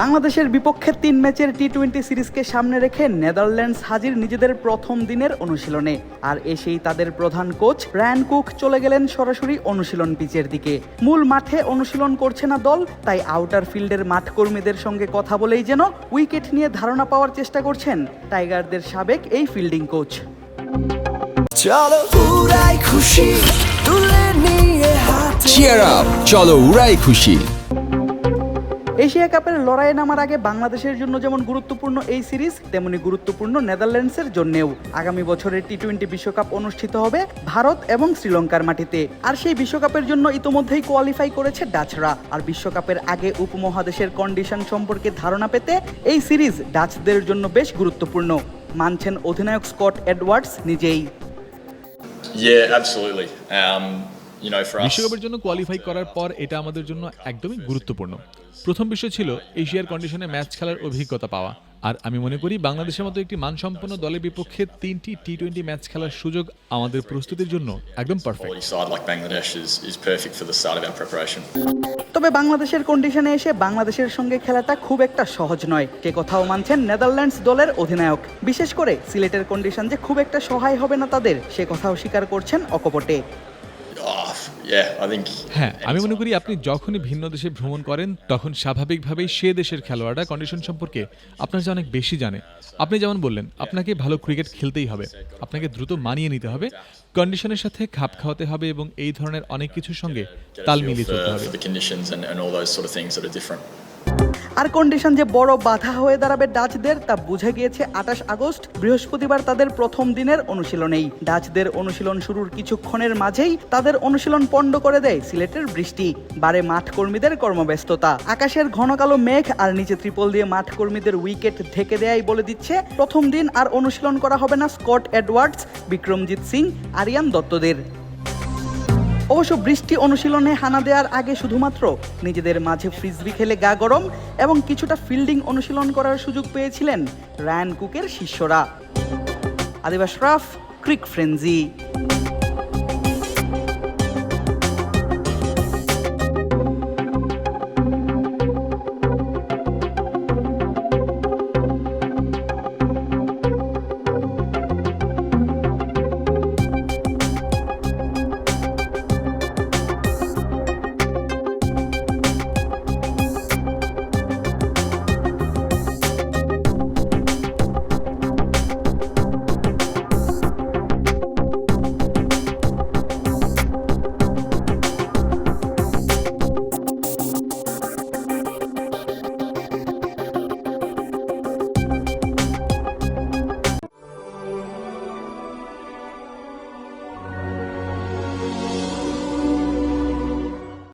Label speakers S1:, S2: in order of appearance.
S1: বাংলাদেশের বিপক্ষে তিন ম্যাচের টি টোয়েন্টি সিরিজকে সামনে রেখে নেদারল্যান্ডস হাজির নিজেদের প্রথম দিনের অনুশীলনে। আর এসেই তাদের প্রধান কোচ ব্রায়ান কুক চলে গেলেন সরাসরি অনুশীলন পিচের দিকে। মূল মাঠে অনুশীলন করছে না দল তাই আউটার ফিল্ডের মাঠ কর্মীদের সঙ্গে কথা বলেই যেন উইকেট নিয়ে ধারণা পাওয়ার চেষ্টা করছেন টাইগারদের সাবেক এই ফিল্ডিং কোচ।
S2: চলো উড়াই খুশি তুলে নিয়ে হাতে
S3: চিয়ার আপ চলো উড়াই খুশি।
S1: এশিয়া কাপের লড়াইয়ে নামার আগে বাংলাদেশের জন্য যেমন গুরুত্বপূর্ণ এই সিরিজ তেমনি গুরুত্বপূর্ণ নেদারল্যান্ডসের জন্যেও। আগামী বছরের টি টোয়েন্টি বিশ্বকাপ অনুষ্ঠিত হবে ভারত এবং শ্রীলঙ্কার মাটিতে। আর সেই বিশ্বকাপের জন্য ইতোমধ্যেই কোয়ালিফাই করেছে ডাচরা। আর বিশ্বকাপের আগে উপমহাদেশের কন্ডিশন সম্পর্কে ধারণা পেতে এই সিরিজ ডাচদের জন্য বেশ গুরুত্বপূর্ণ। মানছেন অধিনায়ক স্কট এডওয়ার্ডস নিজেই।
S4: Yeah, absolutely. Um, you know, for us,
S5: বিশ্বকাপের জন্য কোয়ালিফাই করার পর এটা আমাদের জন্য একদমই গুরুত্বপূর্ণ। প্রথম বিষয় ছিল এশিয়ার কন্ডিশনে ম্যাচ খেলার অভিজ্ঞতা পাওয়া। আর আমি মনে করি বাংলাদেশের মতো একটি মানসম্পন্ন দলের বিপক্ষে তিনটি টি টোয়েন্টি ম্যাচ খেলার সুযোগ আমাদের প্রস্তুতির জন্য একদম পারফেক্ট.
S1: তবে বাংলাদেশের কন্ডিশনে এসে বাংলাদেশের সঙ্গে খেলাটা খুব একটা সহজ নয়। কে কথাও মানছেন নেদারল্যান্ডস দলের অধিনায়ক। বিশেষ করে সিলেটের কন্ডিশন যে খুব একটা সহায় হবে না তাদের সে কথাও স্বীকার করছেন অকপটে।
S5: হ্যাঁ আমি মনে করি আপনি যখনই ভিন্ন দেশে ভ্রমণ করেন তখন স্বাভাবিকভাবেই সে দেশের খেলোয়াড়রা কন্ডিশন সম্পর্কে আপনার যে অনেক বেশি জানে। আপনি যেমন বললেন আপনাকে ভালো ক্রিকেট খেলতেই হবে আপনাকে দ্রুত মানিয়ে নিতে হবে কন্ডিশনের সাথে খাপ খাওয়াতে হবে এবং এই ধরনের অনেক কিছুর সঙ্গে তাল মিলিয়ে চলতে হবে।
S1: আর কন্ডিশন যে বড় বাধা হয়ে দাঁড়াবে ডাচদের, তা বুঝে গিয়েছে আঠাশ আগস্ট। বৃহস্পতিবার তাদের প্রথম দিনের অনুশীলনেই। ডাচদের অনুশীলন শুরুর কিছুক্ষণের মাঝেই তাদের অনুশীলন পণ্ড করে দেয় সিলেটের বৃষ্টি। বারে মাঠ কর্মীদের কর্মব্যস্ততা। আকাশের ঘন কালো মেঘ আর নিচে ত্রিপল দিয়ে মাঠ কর্মীদের উইকেট ঢেকে দেয়াই বলে দিচ্ছে। প্রথম দিন আর অনুশীলন করা হবে না স্কট এডওয়ার্ডস, বিক্রমজিৎ সিং, আরিয়ান দত্তদের। অবশ্য বৃষ্টি অনুশীলনে হানা দেওয়ার আগে শুধুমাত্র নিজেদের মাঝে ফ্রিজবি খেলে গা গরম এবং কিছুটা ফিল্ডিং অনুশীলন করার সুযোগ পেয়েছিলেন রায়ান কুকের শিষ্যরা। আদিবাস রাফ, ক্রিক ফ্রেঞ্জি